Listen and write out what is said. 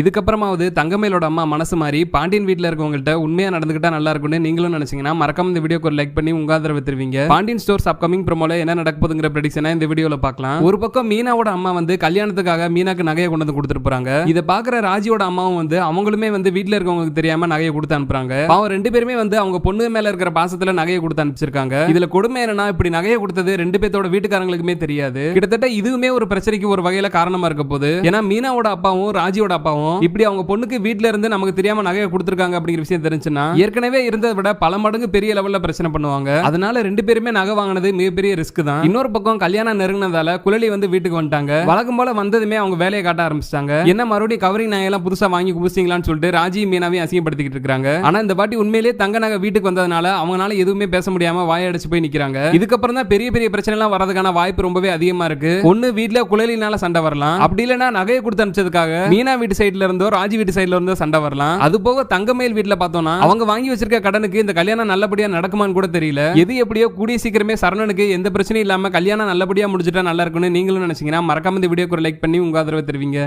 இதுக்கப்புறமாவது தங்கமேலோட அம்மா மனசு மாதிரி பாண்டியன் வீட்டில் இருக்கவங்கள்ட்ட உண்மையாக நடந்துக்கிட்டா நல்லா இருக்கும்னு நீங்களும் நினைச்சீங்கன்னா மறக்காம இந்த வீடியோக்கு ஒரு லைக் பண்ணி உங்க ஆதரவு தருவீங்க. பாண்டியன் ஸ்டோர்ஸ் அப்கமிங் ப்ரோமோல என்ன நடக்க போதுங்கிற ப்ரெடிக்ஷனை இந்த வீடியோவில் பார்க்கலாம். ஒரு பக்கம் மீனாவோட அம்மா வந்து கல்யாணத்துக்காக மீனாக்கு நகையை கொண்டு வந்து கொடுத்துட்டு போறாங்க. இதை பார்க்குற ராஜியோட அம்மாவும் வந்து அவங்களுமே வந்து வீட்டில் இருக்கவங்களுக்கு தெரியாம நகையை கொடுத்து அனுப்புறாங்க. அவன் ரெண்டு பேருமே வந்து அவங்க பொண்ணு மேல இருக்கிற பாசத்தில் நகையை கொடுத்து அனுப்பிச்சிருக்காங்க. இதுல கொடுமை என்னன்னா இப்படி நகையை கொடுத்தது ரெண்டு பேர்த்தோட வீட்டுக்காரங்களுக்குமே தெரியாது. கிட்டத்தட்ட இதுவுமே ஒரு பிரச்சனைக்கு ஒரு வகையில காரணமா இருக்க போகுது. ஏன்னா மீனாவோட அப்பாவும் ராஜியோட அப்பாவும் இப்படி அவங்க பொண்ணுக்கு வீட்ல இருந்து நமக்கு தெரியாம நகையை கொடுத்துருக்காங்க அப்படிங்கிற விஷயம் தெரிஞ்சுன்னா ஏற்கனவே இருந்ததை விட பல மடங்கு பெரிய லெவல்ல பிரச்சனை பண்ணுவாங்க. அதனால ரெண்டு பேருமே நகை வாங்கினது மிகப்பெரிய ரிஸ்க் தான். இன்னொரு பக்கம் கல்யாணம் நெருங்கினதால குழலி வந்து வீட்டுக்கு வந்துட்டாங்க. வழக்கம் போல வந்ததுமே அவங்க வேலையை காட்ட ஆரம்பிச்சிட்டாங்க. என்ன மறுபடியும் கவரிங் நகையெல்லாம் புதுசா வாங்கி குடிச்சிங்களான்னு சொல்லிட்டு ராஜி மீனாவையும் அசிங்கப்படுத்திக்கிட்டு இருக்காங்க. ஆனா இந்த பாட்டி உண்மையிலேயே தங்க நகை வீட்டுக்கு வந்ததுனால அவங்களால எதுவுமே பேச முடியாம வாயடிச்சு போய் நிக்கிறாங்க. இதுக்கப்புறம் தான் பெரிய பெரிய பிரச்சனை எல்லாம் வரதுக்கான வாய்ப்பு ரொம்பவே அதிகமா இருக்கு. ஒண்ணு வீட்ல குழலினால சண்டை வரலாம். அப்படி இல்லைன்னா நகையை கொடுத்து அனுப்பிச்சதுக்காக மீனா வீட்டு சைடு சைடுல இருந்தோ ராஜி வீட்டு சைடுல இருந்தோ சண்டை வரலாம். அது போக தங்கமேல் வீட்டுல பார்த்தோம்னா அவங்க வாங்கி வச்சிருக்க கடனுக்கு இந்த கல்யாணம் நல்லபடியா நடக்குமான்னு கூட தெரியல. எது எப்படியோ கூடிய சீக்கிரமே சரணனுக்கு எந்த பிரச்சனையும் இல்லாம கல்யாணம் நல்லபடியா முடிஞ்சுட்டா நல்லா இருக்கும்னு நீங்களும் நினைச்சீங்கன்னா மறக்காம இந்த வீடியோக்கு ஒரு லைக் பண்ணி உங்க ஆதரவை தருவீங்க.